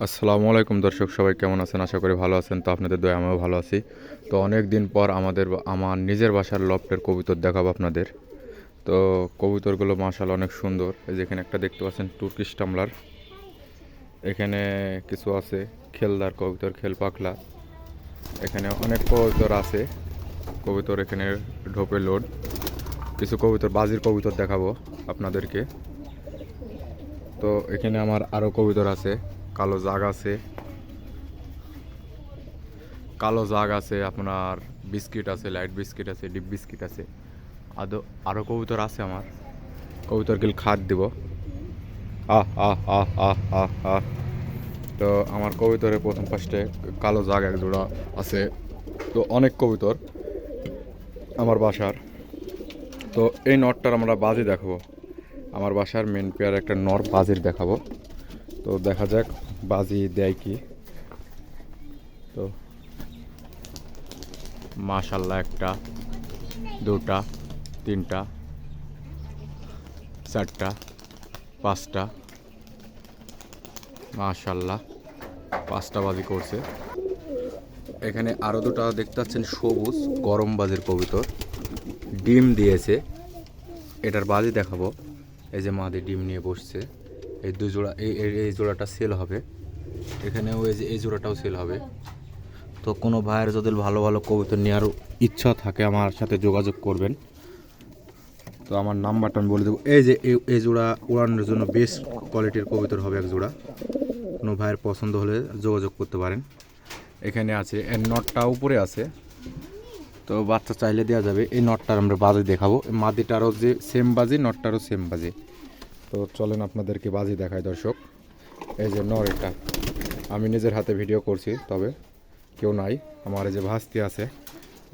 আসসালামু আলাইকুম দর্শক, সবাই কেমন আছেন? আশা করি ভালো আছেন। তো আপনাদের দয়া, আমিও ভালো আছি। তো অনেক দিন পর আমাদের আমার নিজের বাসার লফটের কবুতর দেখাবো আপনাদের। তো কবুতরগুলো মাশাল অনেক সুন্দর। যেখানে একটা দেখতে পাচ্ছেন তুর্কিশ টামলার এখানে কিছু আছে, খেলদার কবুতর, খেল পাখলা। এখানে অনেক কবুতর আছে। কবুতর এখানে ঢোপে লোড কিছু কবুতর, বাজির কবুতর দেখাবো আপনাদেরকে। তো এখানে আমার আরও কবুতর আছে। কালো জাগ আছে। কালো জাগ আছে, আপনার বিস্কিট আছে, লাইট বিস্কিট আছে, ডিপ বিস্কিট আছে। আদৌ আরও কবুতর আছে আমার। কবুতর গিল খাদ দিব। আহ আহ আহ আহ আহ আহ। তো আমার কবুতরের প্রথম ফার্স্টে কালো জাগ এক জোড়া আছে। তো অনেক কবুতর আমার বাসার। তো এই নটটার আমরা বাজি দেখাবো। আমার বাসার মেন পেয়ার একটা নর বাজির দেখাবো। তো দেখা যাক, বাজি দেয় কি। তো মাশাল্লাহ একটা, দুটা, তিনটা, চারটা, পাঁচটা। মাশাল্লাহ, পাঁচটা বাজি করছে। এখানে আরও দুটা দেখতে পাচ্ছেন, সবুজ, গরম বাজির কবুতর। ডিম দিয়েছে, এটার বাজি দেখাবো। এই যে মাদি ডিম নিয়ে বসছে। এই দুই জোড়া, এই, এই- জোড়াটা সেল হবে। এখানেও এই যে, এই জোড়াটাও সেল হবে। তো কোনো ভাইয়ের যদি ভালো ভালো কবুতর নেওয়ার ইচ্ছা থাকে, আমার সাথে যোগাযোগ করবেন। তো আমার নাম্বারটা আমি বলে দেবো। এই যে, এই- জোড়া উড়ানোর জন্য বেস্ট কোয়ালিটির কবুতর হবে এক জোড়া। কোনো ভাইয়ের পছন্দ হলে যোগাযোগ করতে পারেন। এখানে আছে এর নটটা উপরে আছে। তো বাচ্চা চাইলে দেওয়া যাবে। এই নটটার আমরা বাজি দেখাবো। মাদিটারও যে সেম বাজে নটটারও সেম বাজি। তো চলেন আপনাদেরকে বাজি দেখায় দর্শক। এই যে নর এটা। আমি নিজের হাতে ভিডিও করছি, তবে কেউ নাই। আমার এই যে ভাস্তি আছে,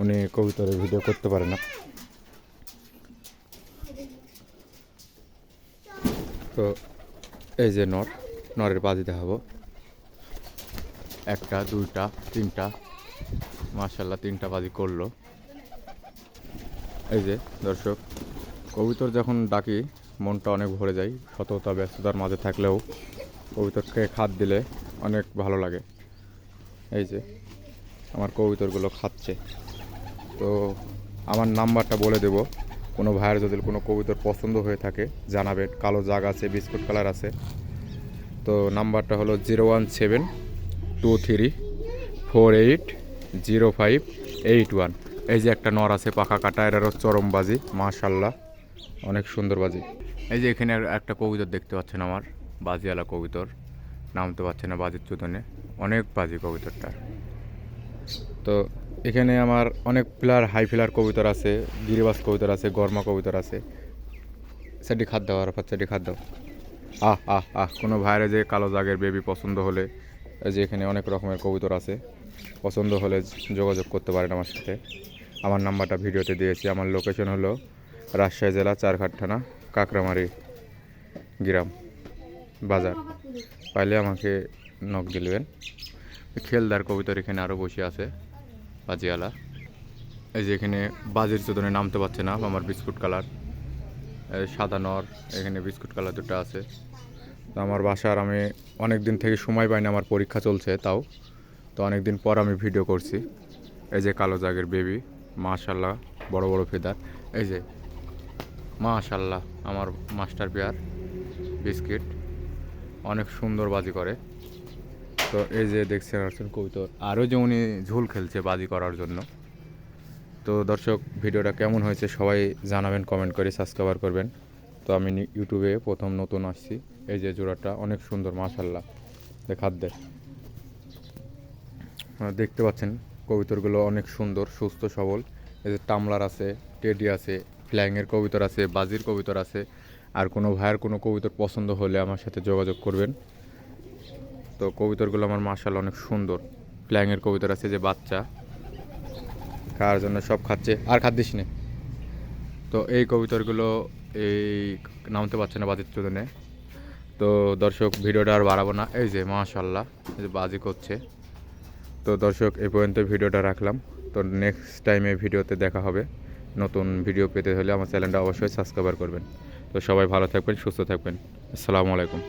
উনি কবুতরের ভিডিও করতে পারে না। তো এই যে নর, নরের বাজি দেখাবো। একটা, দুইটা, তিনটা মার্শাল্লাহ তিনটা বাজি করল। এই যে দর্শক, কবুতর যখন ডাকি মনটা অনেক ভরে যায় শততা ব্যস্ততার মাঝে থাকলেও কবিতরকে খাদ দিলে অনেক ভালো লাগে। এই যে, আমার কবিতরগুলো খাচ্ছে। তো আমার নাম্বারটা বলে দেব। কোনো ভাইয়ের যদি কোনো কবিতর পছন্দ হয়ে থাকে, জানাবেন। কালো জাগ আছে, বিস্কুট কালার আছে। তো নাম্বারটা হলো zero one seven two three four eight zero five eight one. এই যে একটা নর আছে পাখা কাটা, এটারও চরম বাজি, মাশাল্লাহ। অনেক সুন্দর বাজি। এই যে এখানে একটা কবুতর দেখতে পাচ্ছেন আমার বাজিওয়ালা কবুতর। নামতে পারছে না বাজির চুদনে। অনেক বাজি কবুতরটা তো এখানে আমার অনেক প্লেয়ার হাই ফিলার কবুতর আছে, গিরিবাস কবুতর আছে, গরমা কবুতর আছে। সেটি খাদ দাও আর সেটি খাদ দাও আহ আহ আহ, কোনো ভাইরে যে কালো জাগের বেবি পছন্দ হলে, এই যে এখানে অনেক রকমের কবুতর আছে। পছন্দ হলে যোগাযোগ করতে পারেন আমার সাথে। আমার নাম্বারটা ভিডিওতে দিয়েছি। আমার লোকেশন হলো রাজশাহী জেলা চারঘাট থানা। কাকরামারি গ্রাম, বাজার। পাইলে আমাকে নক দিলবেন খেলদার কবিতার এখানে আরও বসে আছে বাজিওয়ালা এই যে এখানে বাজির চোদনে নামতে পারছে না, আমার বিস্কুট কালার। সাদা নর, এখানে বিস্কুট কালার দুটো আছে। তো আমার বাসার আমি অনেক দিন থেকে সময় পাইনি আমার পরীক্ষা চলছে তাও। তো অনেক দিন পর আমি ভিডিও করছি। এই যে কালো জাগের বেবি মাশাল্লাহ বড় বড় ফেদার এই যে মাশাল্লাহ আমার মাস্টার পেয়ার, বিস্কিট, অনেক সুন্দর বাজি করে। তো এই যে দেখছেন, আসছেন কবিতর। আরও যে উনি ঝুল খেলছে বাজি করার জন্য। তো দর্শক, ভিডিওটা কেমন হয়েছে সবাই জানাবেন কমেন্ট করে সাবস্ক্রাইবার করবেন। তো আমি ইউটিউবে প্রথম নতুন আসছি। এই যে জোড়াটা, অনেক সুন্দর মাশাল্লাহ খাদ্যের। দেখতে পাচ্ছেন, কবিতরগুলো অনেক সুন্দর, সুস্থ, সবল। এই যে টামলার আছে, টেডি আছে ফ্ল্যাংয়ের কবিতর আছে, বাজির কবিতর আছে, আর কোনো ভাইয়ের কোনো কবিতর পছন্দ হলে আমার সাথে যোগাযোগ করবেন। তো কবিতরগুলো আমার মার্শাল অনেক সুন্দর। ফ্ল্যাংয়ের কবিতর আছে যে বাচ্চা খাওয়ার জন্য সব খাচ্ছে, আর খাদ্যিস নে। তো এই কবিতরগুলো এই নামতে পারছে না বাজির চোদনে তো দর্শক, ভিডিওটা আর বাড়াবো না। এই যে মাশাল্লাহ এই যে বাজি করছে। তো দর্শক, এই পর্যন্ত ভিডিওটা রাখলাম। তো নেক্সট টাইমে ভিডিওতে দেখা হবে। নতুন ভিডিও পেতে হলে আমার চ্যানেলটা অবশ্যই সাবস্ক্রাইবার করবেন। তো সবাই ভালো থাকবেন, সুস্থ থাকবেন। আসসালামু আলাইকুম।